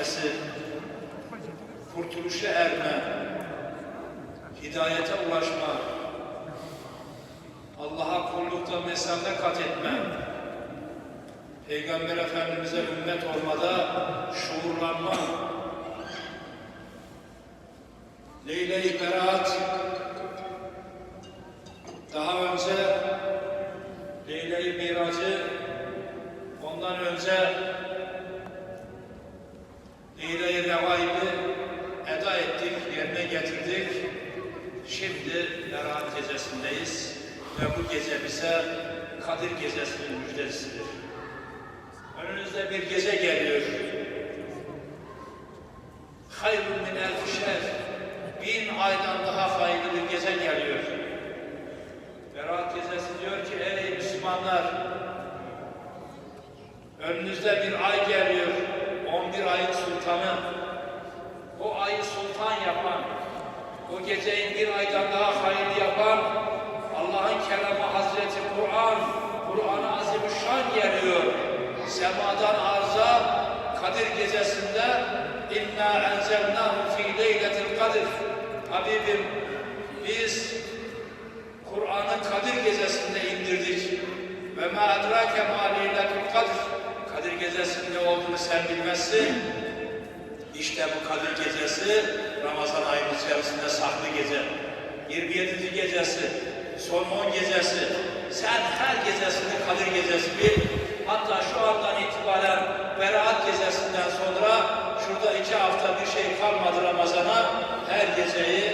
geçmesi, kurtuluşa erme, hidayete ulaşma, Allah'a kullukta mesafe kat etme, Peygamber Efendimiz'e ümmet olmada şuurlanma, Leyle-i Berat, Şimdi Berat gecesindeyiz ve bu gece bize Kadir gecesinin müjdesidir. Önünüzde bir gece geliyor. Hayrun min elfi şer. Bin aydan daha hayırlı bir gece geliyor. Berat gecesi diyor ki ey Müslümanlar önünüzde bir ay geliyor. 11 ayın sultanı. O ayı sultan yapan, o geceyi bir aydan daha hayırlı yapan Allah'ın kelamı Hazreti Kur'an, Kur'an-ı Azimüşşan geliyor. Semadan arza Kadir gecesinde inna enzelnahu fi leyletil kadir. Habibim biz Kur'an'ı Kadir gecesinde indirdik. Ve ma edrake ma leyletul kadir. Kadir gecesinde olduğunu sen bilmezsin. İşte bu Kadir gecesi Ramazan ayının içerisinde saklı gece. 27. gecesi, son 10 gecesi. Sen her gecesini Kadir gecesi bil. Hatta şu andan itibaren Berat gecesinden sonra şurada iki hafta bir şey kalmadı Ramazan'a. Her geceyi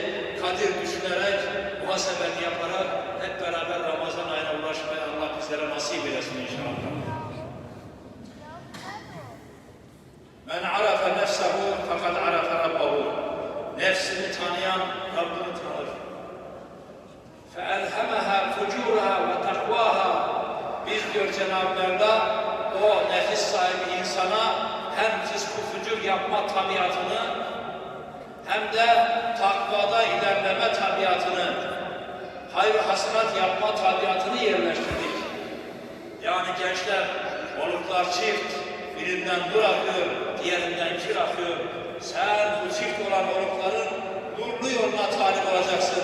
Kadir düşünerek, muhasebeni yaparak hep beraber Ramazan ayına ulaşmaya Allah bizlere nasip eylesin inşallah. Nefis sahibi insana hem fıskı fücur yapma tabiatını hem de takvada ilerleme tabiatını hayır hasenat yapma tabiatını yerleştirdik. Yani gençler, oluklar çift, birinden nur akıyor, diğerinden kir akıyor. Sen bu çift olan olukların nurlu yoluna talip olacaksın.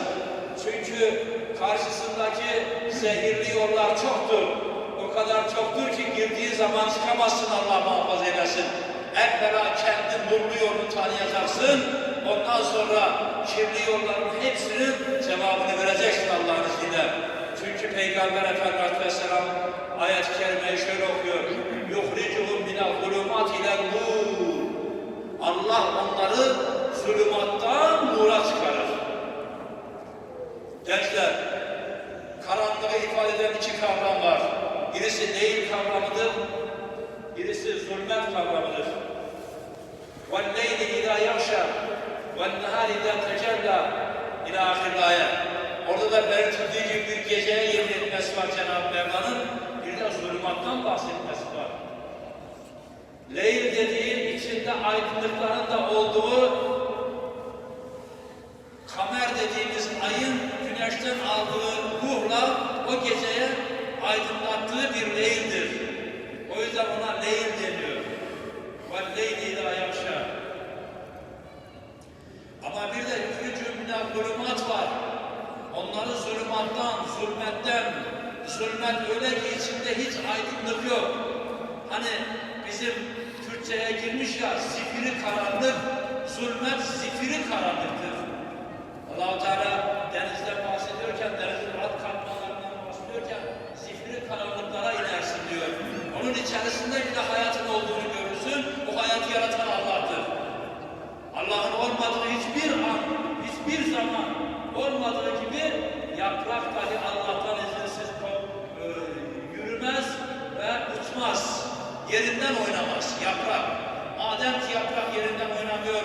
Çünkü karşısındaki zehirli yollar çoktur. O kadar çoktur ki girdiği zaman çıkamazsın Allah muhafaza eylesin. Evvela kendi nurlu yolunu tanıyacaksın. Ondan sonra kirli yolların hepsinin cevabını vereceksin Allah'ın izniyle. Çünkü Peygamber Efendimiz Aleyhisselam ayet-i kerimeyi şöyle okuyor. يُخْرِجُهُمْ مِنَ الظُّلُمَاتِ اِلَى النُّورِ Allah onları zulümattan nura çıkarır. Gençler, karanlığı ifade eden iki kavram var. Birisi değil kavramıdır, birisi zulmet kavramıdır. وَالْلَيْلِ اِذَا يَغْشَى وَالنَّهَارِ اِذَا تَجَلَّى İlâ ahir ayet. Orada da belirtildiği gibi bir geceye yemin etmesi var Cenab-ı Mevla'nın. Bir de zulümattan bahsetmesi var. Leyl dediğin içinde aydınlıkların da olduğu kamer dediğimiz ayın güneşten aldığı ruhla o geceye aydınlattığı bir leyldir. O yüzden ona leyl deniyor. Vel leyli ila yavşa. Ama bir de yükücü minel zulümat var. Onları zulümattan, zulmetten, zulmet öyle ki içinde hiç aydınlık yok. Hani bizim Türkçe'ye girmiş ya zifiri karanlık, zulmet zifiri karanlıktır. allah Teala denizden bahsediyorken, denizin alt katmanlarından bahsediyorken karanlıklara inersin diyor. Onun içerisinde bir de hayatın olduğunu görürsün, bu hayatı yaratan Allah'tır. Allah'ın olmadığı hiçbir an, hiçbir zaman olmadığı gibi yaprak dahi Allah'tan izinsiz e, yürümez ve uçmaz. Yerinden oynamaz yaprak. Madem ki yaprak yerinden oynamıyor,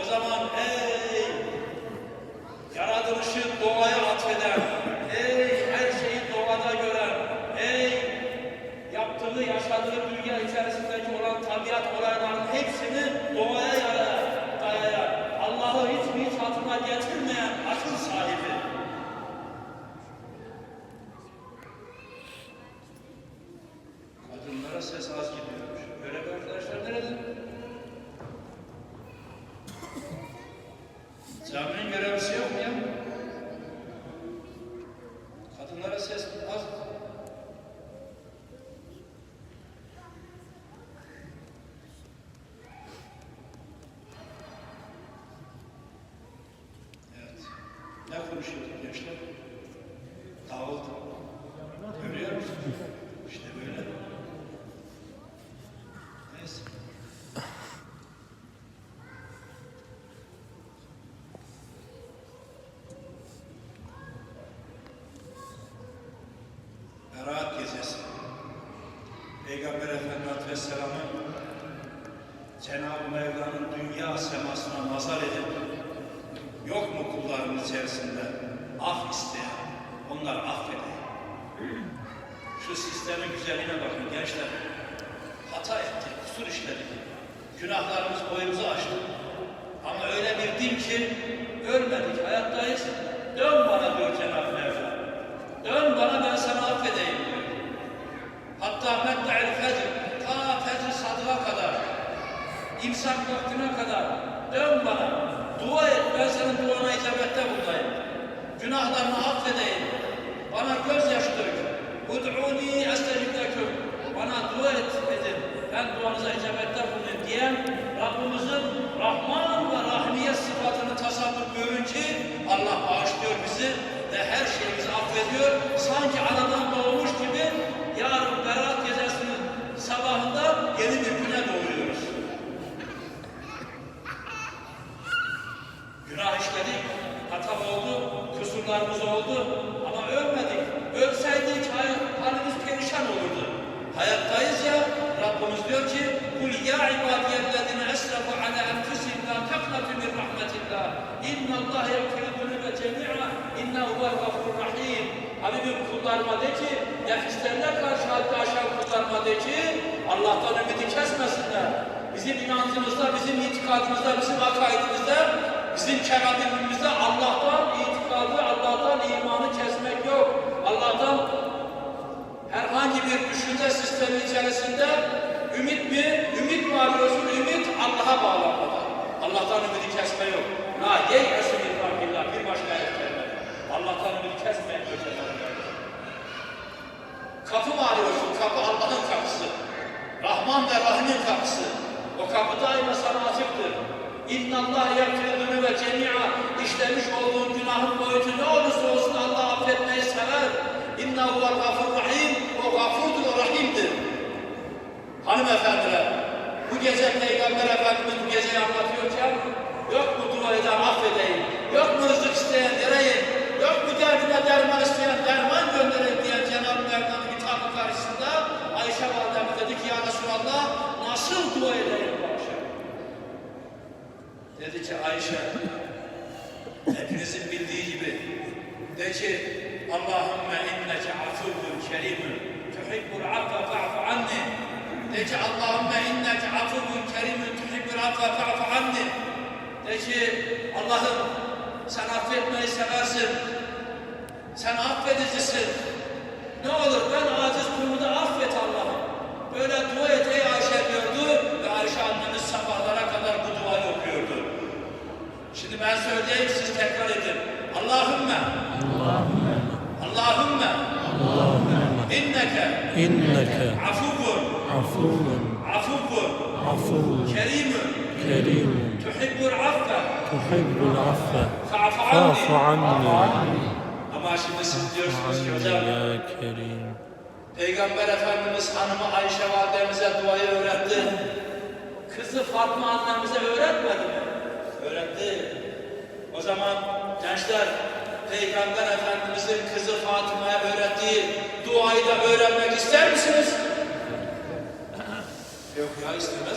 o zaman ey yaratılışı doğaya atfeden, ey her şeyi doğada gören, ey yaptığı, yaşadığı dünya içerisindeki olan tabiat olaylarının hepsini doğaya yarayan, dayayan, Allah'ı hiç mi hiç hatırına getirmeyen akıl sahibi. Peygamber Efendimiz Aleyhisselam'ın Cenab-ı Mevla'nın dünya semasına nazar edip yok mu kulların içerisinde af isteyen, onlar affedeyim. Şu sistemin güzelliğine bakın gençler. Hata ettik, kusur işledik. Günahlarımız boyumuzu aştı. Ama öyle bir din ki ölmedik, hayattayız. Dön bana diyor Cenab-ı Mevla. Dön bana ben sana affedeyim diyor. Hatta medda'il fecr, ta fecr sadığa kadar, imsak vaktine kadar dön bana, dua et, ben senin duana icabette buradayım. Günahlarını affedeyim, bana gözyaş dök. Ud'uni estecib leküm. Bana dua et edin, ben duanıza icabette bulunayım diyen Rabbimizin Rahman ve Rahmiye sıfatını tasavvur görünce Allah bağışlıyor bizi ve her şeyimizi affediyor. Sanki Hani bir kullarıma de ki, nefislerine karşı hatta aşan kullarıma de ki, Allah'tan ümidi kesmesinler. Bizim inancımızda, bizim itikadımızda, bizim akaidimizde, bizim keradimimizde Allah'tan itikadı, Allah'tan imanı kesmek yok. Allah'tan herhangi bir düşünce sistemi içerisinde ümit mi, ümit mi arıyorsun? Ümit Allah'a bağlanmadan. Allah'tan ümidi kesme yok. La yeyesin bir bir başka Allah'tan ümidi kesmeyen öteler. Kapı mı arıyorsun? Kapı Allah'ın kapısı. Rahman ve Rahim'in kapısı. O kapı daima sana açıktır. İnna Allah yakfirunu ve cemi'a işlemiş olduğun günahın boyutu ne olursa olsun Allah affetmeyi sever. İnna huvel gafur rahim. O gafurdur, o rahimdir. Hanımefendiler, bu gece Peygamber Efendimiz bu geceyi anlatıyorken yok mu dua eden affedeyim, yok mu rızık isteyen vereyim, yok mu derdine derman isteyen derman göndereyim diyen Cenab-ı Mevla'nın hitabı karşısında Ayşe Validemiz dedi ki ya Resulallah nasıl dua edeyim bu akşam? Dedi ki Ayşe, hepinizin bildiği gibi. De ki Allahümme inneke afuvun kerimun. Tuhibbul affe fa'fu anni. De ki Allahümme inneke afuvun kerimun. Tuhibbul affe fa'fu anni. De ki Allah'ım sen affetmeyi seversin. Sen affedicisin. Ne olur ben aciz kulunu عفو kerimun كريم tuhibbul affe تحب العفو fa'fu فاعف anni. عني Ama şimdi siz diyorsunuz ki عني hocam يا كريم Peygamber Efendimiz hanımı Ayşe validemize duayı öğretti. Kızı Fatma annemize öğretmedi mi? Öğretti. O zaman gençler Peygamber Efendimizin kızı Fatıma'ya öğrettiği duayı da öğrenmek ister misiniz? Yok ya istemez misiniz?